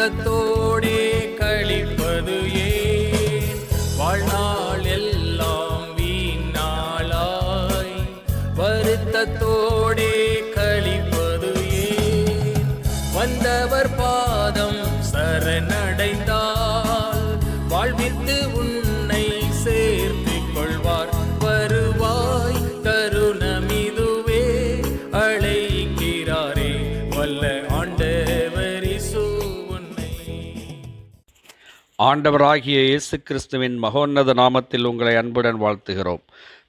வருத்தத்தோடே கழிப்பது ஏன்? வாழ்நாள் ஆண்டவராகிய இயேசு கிறிஸ்துவின் மகோன்னத நாமத்தில் உங்களை அன்புடன் வாழ்த்துகிறோம்.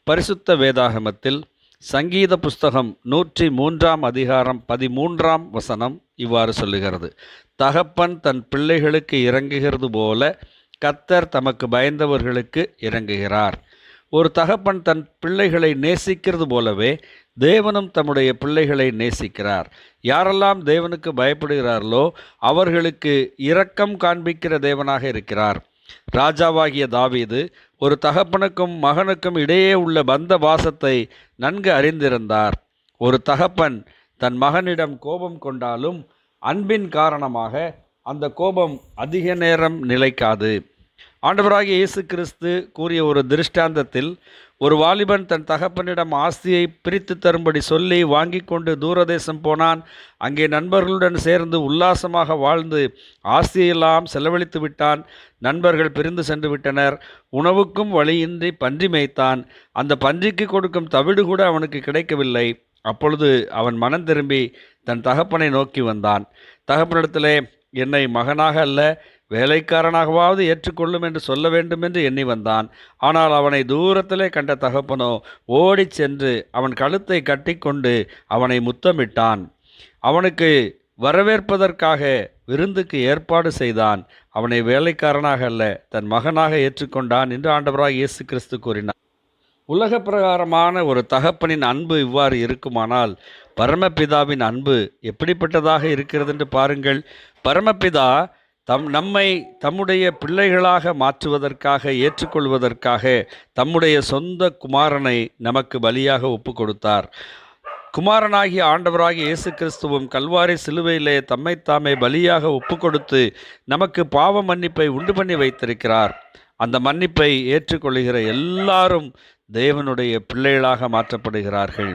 பரிசுத்த வேதாகமத்தில் சங்கீத புஸ்தகம் நூற்றி மூன்றாம் அதிகாரம் பதிமூன்றாம் வசனம் இவ்வாறு சொல்லுகிறது. தகப்பன் தன் பிள்ளைகளுக்கு இறங்குகிறது போல கத்தர் தமக்கு பயந்தவர்களுக்கு இறங்குகிறார். ஒரு தகப்பன் தன் பிள்ளைகளை நேசிக்கிறது போலவே தேவனும் தம்முடைய பிள்ளைகளை நேசிக்கிறார். யாரெல்லாம் தேவனுக்கு பயப்படுகிறார்களோ அவர்களுக்கு இரக்கம் காண்பிக்கிற தேவனாக இருக்கிறார். ராஜாவாகிய தாவீது ஒரு தகப்பனுக்கும் மகனுக்கும் இடையே உள்ள பந்த வாசத்தை நன்கு அறிந்திருந்தார். ஒரு தகப்பன் தன் மகனிடம் கோபம் கொண்டாலும் அன்பின் காரணமாக அந்த கோபம் அதிக நேரம் நிலைக்காது. ஆண்டவராகிய இயேசு கிறிஸ்து கூறிய ஒரு திருஷ்டாந்தத்தில் ஒரு வாலிபன் தன் தகப்பனிடம் ஆஸ்தியை பிரித்து தரும்படி சொல்லி வாங்கி கொண்டு தூரதேசம் போனான். அங்கே நண்பர்களுடன் சேர்ந்து உல்லாசமாக வாழ்ந்து ஆஸ்தியெல்லாம் செலவழித்து விட்டான். நண்பர்கள் பிரிந்து சென்று விட்டனர். உணவுக்கும் வழியின்றி பன்றி மேய்த்தான். அந்த பன்றிக்கு கொடுக்கும் தவிடு கூட அவனுக்கு கிடைக்கவில்லை. அப்பொழுது அவன் மனம் திரும்பி தன் தகப்பனை நோக்கி வந்தான். தகப்பனிடத்திலே என்னை மகனாக அல்ல வேலைக்காரனாகவாவது ஏற்றுக்கொள்ளும் என்று சொல்ல வேண்டும் என்று எண்ணி வந்தான். ஆனால் அவனை தூரத்திலே கண்ட தகப்பனோ ஓடிச் சென்று அவன் கழுத்தை கட்டிக்கொண்டு அவனை முத்தமிட்டான். அவனுக்கு வரவேற்பதற்காக விருந்துக்கு ஏற்பாடு செய்தான். அவனை வேலைக்காரனாக அல்ல தன் மகனாக ஏற்றுக்கொண்டான் என்று ஆண்டவராக இயேசு கிறிஸ்து கூறினார். உலக பிரகாரமான ஒரு தகப்பனின் அன்பு இவ்வாறு இருக்குமானால் பரமபிதாவின் அன்பு எப்படிப்பட்டதாக இருக்கிறது என்று பாருங்கள். பரமபிதா தம் நம்மை தம்முடைய பிள்ளைகளாக மாற்றுவதற்காக ஏற்றுக்கொள்வதற்காக தம்முடைய சொந்த குமாரனை நமக்கு பலியாக ஒப்பு கொடுத்தார் குமாரனாகிய ஆண்டவராகி இயேசு கிறிஸ்துவும் கல்வாரி சிலுவையிலே தம்மைத்தாமே பலியாக ஒப்பு கொடுத்து நமக்கு பாவ மன்னிப்பை உண்டு பண்ணி வைத்திருக்கிறார். அந்த மன்னிப்பை ஏற்றுக்கொள்கிற எல்லாரும் தேவனுடைய பிள்ளைகளாக மாற்றப்படுகிறார்கள்.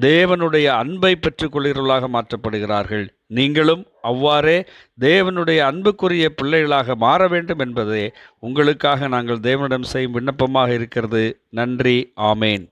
தேவனுடைய அன்பை பெற்றுக்கொள்கிறவர்களாக மாற்றப்படுகிறார்கள். நீங்களும் அவ்வாறே தேவனுடைய அன்புக்குரிய பிள்ளைகளாக மாற வேண்டும் என்பதே உங்களுக்காக நாங்கள் தேவனிடம் செய்யும் விண்ணப்பமாக இருக்கிறது. நன்றி. ஆமேன்.